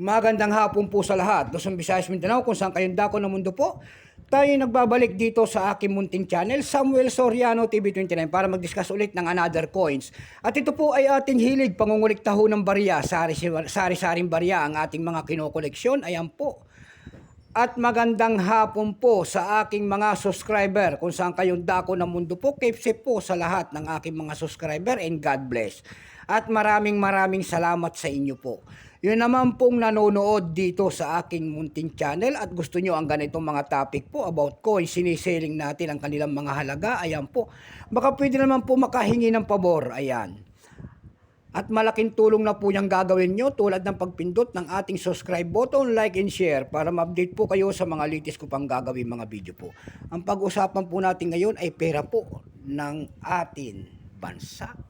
Magandang hapon po sa lahat. Luzon, Visayas, Mindanao, kung saan kayong dako ng mundo po. Tayo nagbabalik dito sa aking munting channel, Samuel Soriano TV29, para mag-discuss ulit ng another coins. At ito po ay ating hilig, pangungulikta ng barya, sari-saring barya ang ating mga kinokoleksyon. Ayan po. At magandang hapon po sa aking mga subscriber kung saan kayong dako ng mundo po. Keep safe po sa lahat ng aking mga subscriber and God bless. At maraming maraming salamat sa inyo po. Yun naman pong nanonood dito sa aking munting channel at gusto nyo ang ganitong mga topic po about coins, siniseling natin ang kanilang mga halaga, ayan po. Baka pwede naman po makahingi ng pabor, ayan. At malaking tulong na po niyang gagawin nyo tulad ng pagpindot ng ating subscribe button, like and share para ma-update po kayo sa mga latest ko pang gagawin mga video po. Ang pag-usapan po natin ngayon ay pera po ng atin bansa.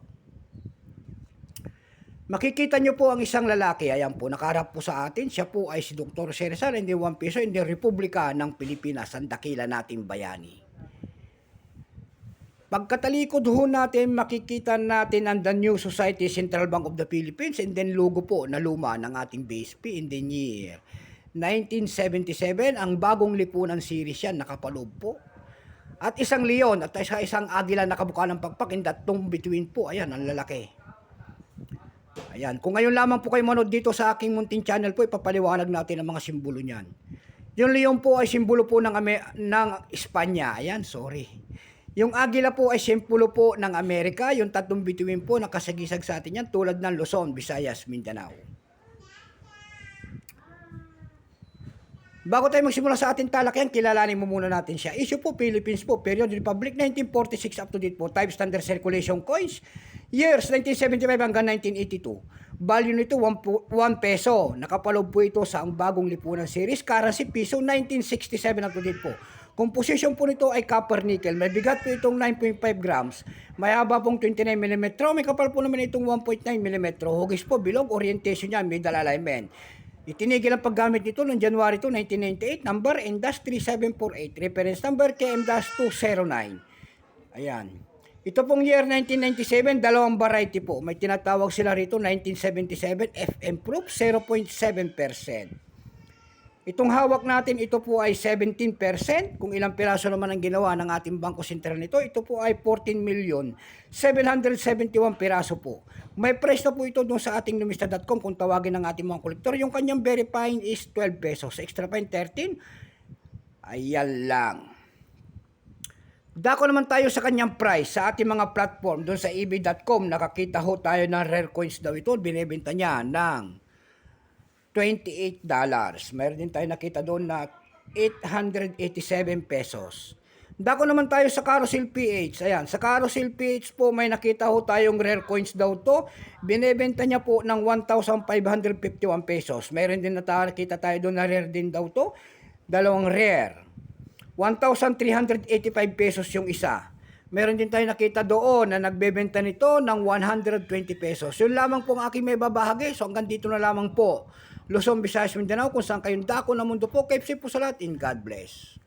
Makikita nyo po ang isang lalaki, ayan po, nakaharap po sa atin. Siya po ay si Dr. Ceresal, hindi 1 peso, hindi Republika ng Pilipinas, ang dakila nating bayani. Pagkatalikod ho natin, makikita natin ang The New Society Central Bank of the Philippines and then logo po na luma ng ating BSP in the year 1977. Ang bagong lipunan series yan, nakapaloob po. At isang leon at isa isang agila nakabuka ng pagpak in that tomb between po. Ayan, ang lalaki. Ayan, kung ngayon lamang po kayo manood dito sa aking munting channel po, ipapaliwanag natin ang mga simbolo niyan. Yung leon po ay simbolo po ng, Ame- ng Espanya. Ayan, sorry. Yung agila po ay simbolo po ng Amerika. Yung tatlong bituin po nakasagisag sa atin yan tulad ng Luzon, Visayas, Mindanao. Bago tayo magsimula sa ating talakyan, kilalanin mo muna natin siya. Issue po, Philippines po, period Republic 1946 up to date po, type standard circulation coins, years 1975 hanggang 1982. Value nito 1, po- 1 peso. Nakapaloob po ito sa ang bagong lipunan series, currency piso 1967 up to date po. Composition po nito ay copper nickel. May bigat po itong 9.5 grams. May haba pong 29 mm. May kapal po naman itong 1.9 mm. Hugis po, bilog, orientation niya, middle alignment. Itinigil ang paggamit nito noong January 2, 1998, number NDAS3748, reference number KM-209. Ayan. Ito pong year 1997, dalawang variety po. May tinatawag sila rito 1977 FM proof, 0.7%. Itong hawak natin, ito po ay 17%. Kung ilang piraso naman ang ginawa ng ating Bangko Sentral nito, ito po ay 14 million 771 piraso po. May price na po ito doon sa ating numista.com kung tawagin ng ating mga kolektor. Yung kanyang very fine is 12 pesos. Extra fine 13. Ayan lang. Dako naman tayo sa kanyang price sa ating mga platform doon sa ebay.com. Nakakita ho tayo ng rare coins daw ito. Binibenta niya ng $28. Mayroon din tayo nakita doon na 887 pesos. Dako naman tayo sa Carousel PH. Ayan, sa Carousel PH po may nakita ho tayong rare coins daw to. Binebenta niya po ng 1,551 pesos. Mayroon din nakita tayo doon na rare din daw to. Dalawang rare. 1,385 pesos yung isa. Meron din tayo nakita doon na nagbebenta nito ng 120 pesos. Yun lamang po ang aking may babahagi. So hanggang dito na lamang po. Luzon, Visayas, Mindanao, kung saan kayong dako ng mundo po. Safe po sa lahat and God bless.